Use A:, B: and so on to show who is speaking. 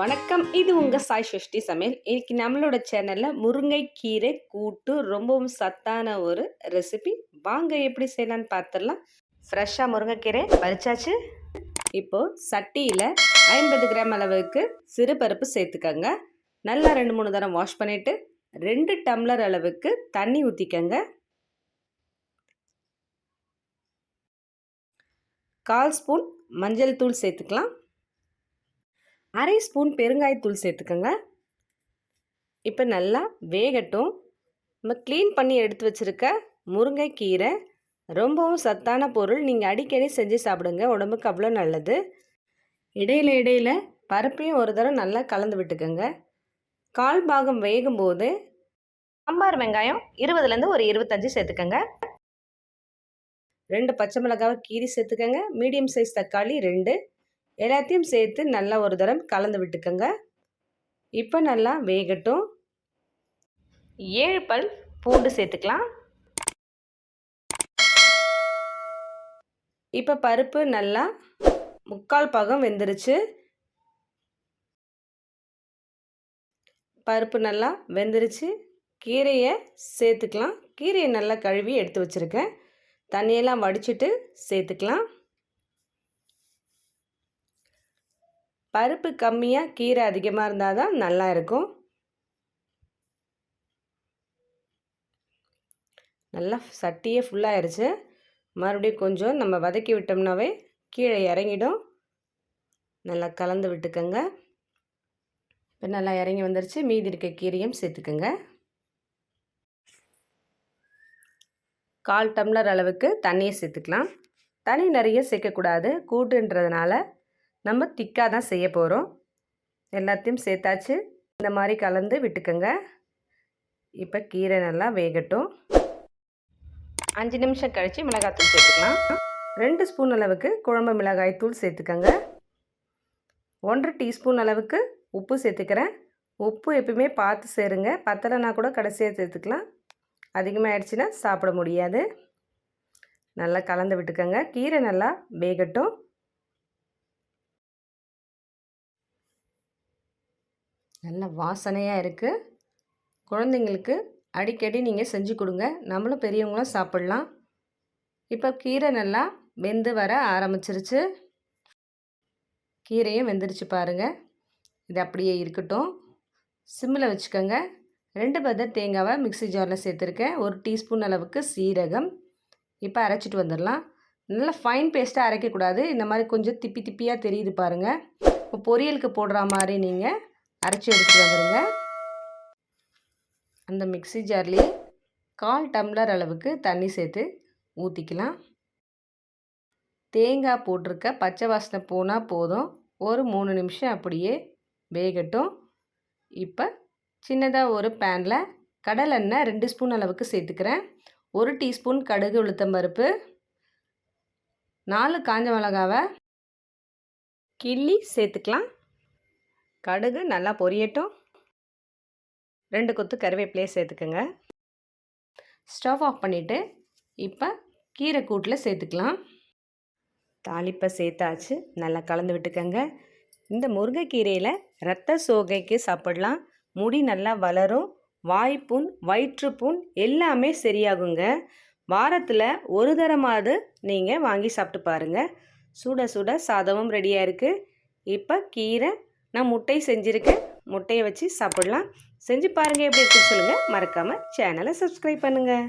A: வணக்கம். இது உங்கள் சாய் ஷஷ்டி சமையல். இன்னைக்கு நம்மளோட சேனலில் முருங்கைக்கீரை கூட்டு ரொம்பவும் சத்தான ஒரு ரெசிபி வாங்க எப்படி செய்யலான்னு பார்த்துடலாம் ஃப்ரெஷ்ஷாக முருங்கைக்கீரை பறிச்சாச்சு. இப்போது சட்டியில் ஐம்பது கிராம் அளவுக்கு சிறுபருப்பு சேர்த்துக்கங்க. நல்லா ரெண்டு மூணு தரம் வாஷ் பண்ணிவிட்டு ரெண்டு டம்ளர் அளவுக்கு தண்ணி ஊற்றிக்கங்க கால் ஸ்பூன் மஞ்சள் தூள் சேர்த்துக்கலாம். அரை ஸ்பூன் பெருங்காயத்தூள் சேர்த்துக்கோங்க. இப்போ நல்லா வேகட்டும். நம்ம க்ளீன் பண்ணி எடுத்து வச்சுருக்க முருங்கைக்கீரை ரொம்பவும் சத்தான பொருள். நீங்கள் அடிக்கடி செஞ்சு சாப்பிடுங்க உடம்புக்கு அவ்வளோ நல்லது. இடையில இடையில் பருப்பையும் ஒரு தடவை நல்லா கலந்து விட்டுக்கோங்க. கால் பாகம் வேகும்போது சாம்பார் வெங்காயம் இருபதுலேருந்து ஒரு இருபத்தஞ்சி சேர்த்துக்கோங்க. ரெண்டு பச்சை மிளகாவை கீரி சேர்த்துக்கோங்க. மீடியம் சைஸ் தக்காளி ரெண்டு. எல்லாத்தையும் சேர்த்து நல்லா ஒரு தரம் கலந்து விட்டுக்கோங்க. இப்போ நல்லா வேகட்டும். ஏழு பல் பூண்டு சேர்த்துக்கலாம். இப்போ பருப்பு நல்லா முக்கால் பாகம் வெந்துருச்சு. பருப்பு நல்லா வெந்துருச்சு. கீரையை சேர்த்துக்கலாம். கீரையை நல்லா கழுவி எடுத்து வச்சுருக்கேன். தண்ணியெல்லாம் வடிச்சிட்டு சேர்த்துக்கலாம். பருப்பு கம்மியாக கீரை அதிகமாக இருந்தால் தான் நல்லா இருக்கும். நல்லா சட்டியே ஃபுல்லாகிடுச்சு மறுபடியும் கொஞ்சம் நம்ம வதக்கி விட்டோம்னாவே கீழே இறங்கிடும். நல்லா கலந்து விட்டுக்கோங்க. இப்போ நல்லா இறங்கி வந்துருச்சு. மீதி இருக்க கீரையும் சேர்த்துக்கோங்க. கால் டம்ளர் அளவுக்கு தண்ணியை சேர்த்துக்கலாம். தண்ணி நிறைய சேர்க்கக்கூடாது. கூட்டுன்றதுனால நம்ம திக்காக தான் செய்ய போகிறோம் எல்லாத்தையும் சேர்த்தாச்சு. இந்த மாதிரி கலந்து விட்டுக்கோங்க. இப்போ கீரை நல்லா வேகட்டும். அஞ்சு நிமிஷம் கழித்து மிளகாய்த்தூள் சேர்த்துக்கலாம். ரெண்டு ஸ்பூன் அளவுக்கு குழம்பு மிளகாய் தூள் சேர்த்துக்கோங்க. ஒன்றரை டீஸ்பூன் அளவுக்கு உப்பு சேர்த்துக்கிறேன். உப்பு எப்பயுமே பார்த்து சேருங்க. பத்தலைனா கூட கடைசியாக சேர்த்துக்கலாம். அதிகமாக ஆயிடுச்சுன்னா சாப்பிட முடியாது. நல்லா கலந்து விட்டுக்கோங்க. கீரை நல்லா வேகட்டும். நல்ல வாசனையாக இருக்குது குழந்தைங்களுக்கு அடிக்கடி நீங்கள் செஞ்சு கொடுங்க. நம்மளும் பெரியவங்களும் சாப்பிட்லாம். இப்போ கீரை நல்லா வெந்து வர ஆரம்பிச்சிருச்சு. கீரையும் வெந்துருச்சு பாருங்கள் இது அப்படியே இருக்கட்டும். சிம்மில் வச்சுக்கோங்க. ரெண்டு பதர் தேங்காவை மிக்சி ஜாரில் சேர்த்துருக்கேன். ஒரு டீஸ்பூன் அளவுக்கு சீரகம். இப்போ அரைச்சிட்டு வந்துடலாம். நல்லா ஃபைன் பேஸ்ட்டாக அரைக்கக்கூடாது. இந்த மாதிரி கொஞ்சம் திப்பி திப்பியாக தெரியுது பாருங்கள் இப்போ பொரியலுக்கு போடுற மாதிரி நீங்கள் அரைச்சி எடுத்துகிட்டு வந்துடுங்க அந்த மிக்சி ஜார்லேயே கால் டம்ளர் அளவுக்கு தண்ணி சேர்த்து ஊற்றிக்கலாம் தேங்காய் போட்டிருக்க பச்சை வாசனை போனால் போதும். ஒரு மூணு நிமிஷம் அப்படியே வேகட்டும். இப்போ சின்னதாக ஒரு பேனில் கடலெண்ணெய் ரெண்டு ஸ்பூன் அளவுக்கு சேர்த்துக்கிறேன். ஒரு டீஸ்பூன் கடுகு உளுத்தம் பருப்பு. நாலு காஞ்ச மிளகாவை கிள்ளி சேர்த்துக்கலாம். கடுகு நல்லா பொரியட்டும். ரெண்டு கொத்து கருவேப்பிலையை சேர்த்துக்கோங்க. ஸ்டவ் ஆஃப் பண்ணிவிட்டு இப்போ கீரை கூட்டில் சேர்த்துக்கலாம். தாளிப்பை சேர்த்தாச்சு. நல்லா கலந்து விட்டுக்கோங்க. இந்த முருங்கைக்கீரையில் ரத்த சோகைக்கு சாப்பிடலாம். முடி நல்லா வளரும். வாய்ப்புண் வயிற்றுப்புண் எல்லாமே சரியாகுங்க. வாரத்தில் ஒரு தரமாவது நீங்கள் வாங்கி சாப்பிட்டு பாருங்கள் சுட சுட சாதமும் ரெடியாக இருக்குது இப்போ கீரை நான் முட்டை செஞ்சுருக்கேன். முட்டையை வச்சு சாப்பிட்லாம். செஞ்சு பாருங்கள் எப்படி இருக்குன்னு சொல்லுங்கள் மறக்காமல் சேனலை சப்ஸ்கிரைப் பண்ணுங்கள்